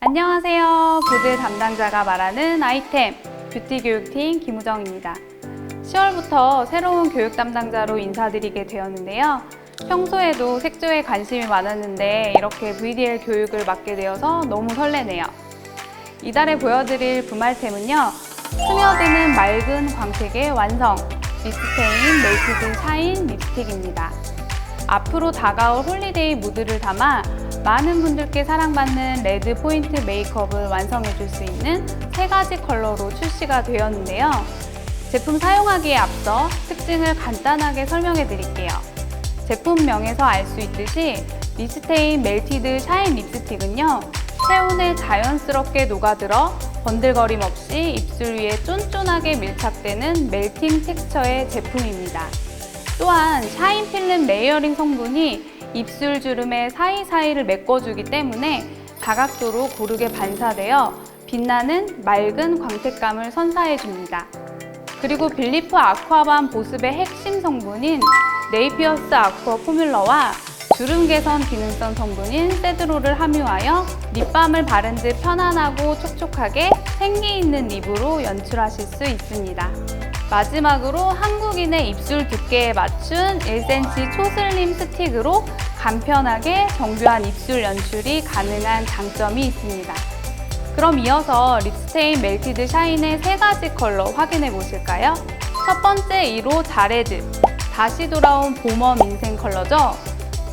안녕하세요. 부드 담당자가 말하는 아이템 뷰티 교육팀 김우정입니다. 10월부터 새로운 교육 담당자로 인사드리게 되었는데요. 평소에도 색조에 관심이 많았는데 이렇게 VDL 교육을 맡게 되어서 너무 설레네요. 이달에 보여드릴 부말템은요. 스며드는 맑은 광택의 완성 리스테인 멜티드 샤인 립스틱입니다. 앞으로 다가올 홀리데이 무드를 담아 많은 분들께 사랑받는 레드 포인트 메이크업을 완성해 줄 수 있는 세 가지 컬러로 출시가 되었는데요. 제품 사용하기에 앞서 특징을 간단하게 설명해 드릴게요. 제품명에서 알 수 있듯이 리스테인 멜티드 샤인 립스틱은요. 체온에 자연스럽게 녹아들어 번들거림 없이 입술 위에 쫀쫀하게 밀착되는 멜팅 텍스처의 제품입니다. 또한 샤인 필름 레이어링 성분이 입술 주름의 사이사이를 메꿔주기 때문에 다각도로 고르게 반사되어 빛나는 맑은 광택감을 선사해줍니다. 그리고 빌리프 아쿠아밤 보습의 핵심 성분인 네이피어스 아쿠아 포뮬러와 주름 개선 기능성 성분인 세드로를 함유하여 립밤을 바른 듯 편안하고 촉촉하게 생기 있는 립으로 연출하실 수 있습니다. 마지막으로 한국인의 입술 두께에 맞춘 1cm 초슬림 스틱으로 간편하게 정교한 입술 연출이 가능한 장점이 있습니다. 그럼 이어서 립스테인 멜티드 샤인의 세 가지 컬러 확인해 보실까요? 첫 번째 1호 자레드 다시 돌아온 봄웜 인생 컬러죠.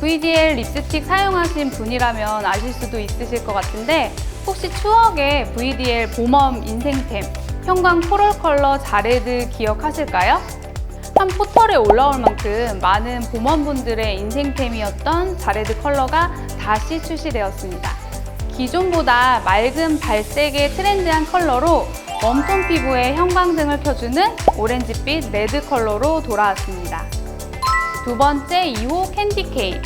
VDL 립스틱 사용하신 분이라면 아실 수도 있으실 것 같은데 혹시 추억의 VDL 봄웜 인생템 형광 코럴 컬러 자레드 기억하실까요? 한 포털에 올라올 만큼 많은 봄원분들의 인생템이었던 자레드 컬러가 다시 출시되었습니다. 기존보다 맑은 발색의 트렌디한 컬러로 웜톤 피부에 형광등을 켜주는 오렌지빛 레드 컬러로 돌아왔습니다. 두 번째 2호 캔디 케인.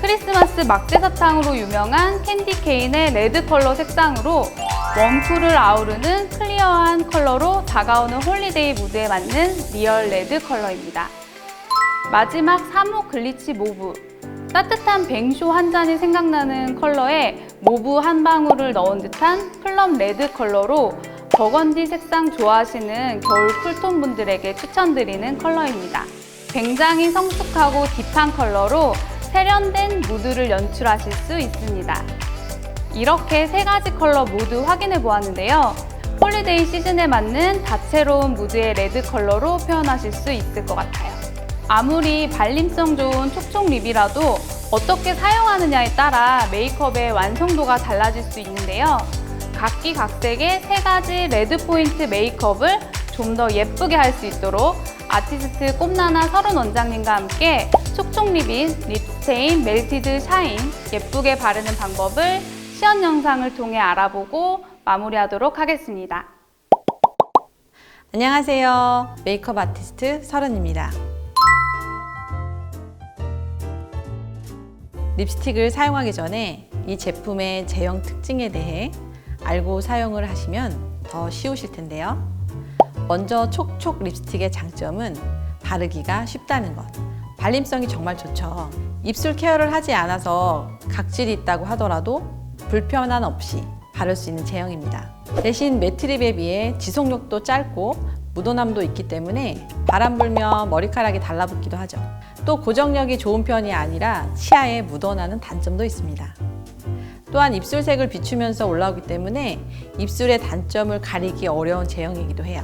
크리스마스 막대 사탕으로 유명한 캔디 케인의 레드 컬러 색상으로 웜쿨을 아우르는 클리어한 컬러로 다가오는 홀리데이 무드에 맞는 리얼 레드 컬러입니다. 마지막 3호 글리치 모브. 따뜻한 뱅쇼 한 잔이 생각나는 컬러에 모브 한 방울을 넣은 듯한 플럼 레드 컬러로 버건디 색상 좋아하시는 겨울 쿨톤 분들에게 추천드리는 컬러입니다. 굉장히 성숙하고 딥한 컬러로 세련된 무드를 연출하실 수 있습니다. 이렇게 세 가지 컬러 모두 확인해 보았는데요. 홀리데이 시즌에 맞는 다채로운 무드의 레드 컬러로 표현하실 수 있을 것 같아요. 아무리 발림성 좋은 촉촉 립이라도 어떻게 사용하느냐에 따라 메이크업의 완성도가 달라질 수 있는데요. 각기각색의 세 가지 레드 포인트 메이크업을 좀 더 예쁘게 할 수 있도록 아티스트 꼼나나 서른 원장님과 함께 촉촉 립인 립스테인 멜티드 샤인 예쁘게 바르는 방법을 시연 영상을 통해 알아보고 마무리하도록 하겠습니다. 안녕하세요. 메이크업 아티스트 설은입니다. 립스틱을 사용하기 전에 이 제품의 제형 특징에 대해 알고 사용을 하시면 더 쉬우실 텐데요. 먼저 촉촉 립스틱의 장점은 바르기가 쉽다는 것. 발림성이 정말 좋죠. 입술 케어를 하지 않아서 각질이 있다고 하더라도 불편함 없이 바를 수 있는 제형입니다. 대신 매트립에 비해 지속력도 짧고 묻어남도 있기 때문에 바람 불면 머리카락이 달라붙기도 하죠. 또 고정력이 좋은 편이 아니라 치아에 묻어나는 단점도 있습니다. 또한 입술색을 비추면서 올라오기 때문에 입술의 단점을 가리기 어려운 제형이기도 해요.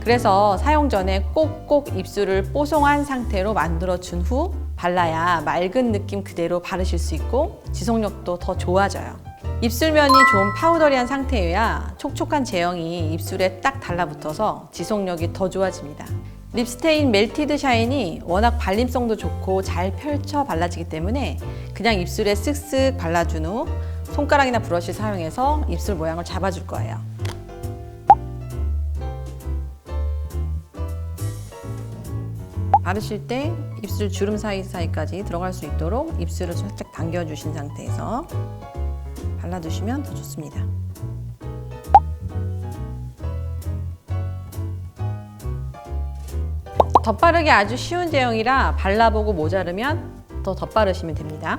그래서 사용 전에 꼭꼭 입술을 뽀송한 상태로 만들어 준 후 발라야 맑은 느낌 그대로 바르실 수 있고 지속력도 더 좋아져요. 입술면이 좀 파우더리한 상태여야 촉촉한 제형이 입술에 딱 달라붙어서 지속력이 더 좋아집니다. 립스테인 멜티드 샤인이 워낙 발림성도 좋고 잘 펼쳐 발라지기 때문에 그냥 입술에 쓱쓱 발라준 후 손가락이나 브러쉬 사용해서 입술 모양을 잡아줄 거예요. 바르실 때 입술 주름 사이사이까지 들어갈 수 있도록 입술을 살짝 당겨주신 상태에서 발라주시면 더 좋습니다. 덧바르기 아주 쉬운 제형이라 발라보고 모자르면 더 덧바르시면 됩니다.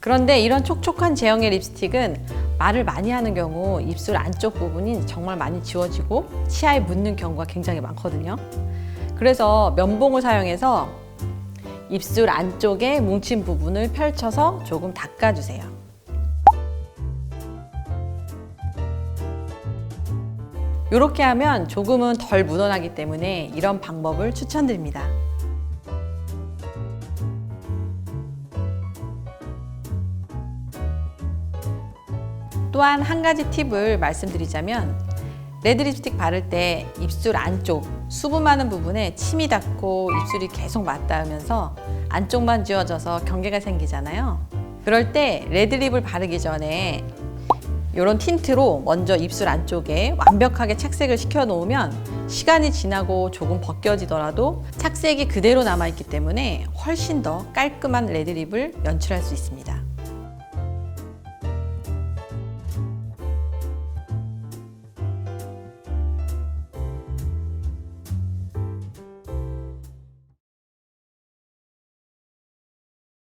그런데 이런 촉촉한 제형의 립스틱은 말을 많이 하는 경우 입술 안쪽 부분이 정말 많이 지워지고 치아에 묻는 경우가 굉장히 많거든요. 그래서 면봉을 사용해서 입술 안쪽에 뭉친 부분을 펼쳐서 조금 닦아주세요. 이렇게 하면 조금은 덜 묻어나기 때문에 이런 방법을 추천드립니다. 또한 한 가지 팁을 말씀드리자면 레드 립스틱 바를 때 입술 안쪽 수분 많은 부분에 침이 닿고 입술이 계속 맞닿으면서 안쪽만 지워져서 경계가 생기잖아요. 그럴 때 레드립을 바르기 전에 이런 틴트로 먼저 입술 안쪽에 완벽하게 착색을 시켜 놓으면 시간이 지나고 조금 벗겨지더라도 착색이 그대로 남아 있기 때문에 훨씬 더 깔끔한 레드립을 연출할 수 있습니다.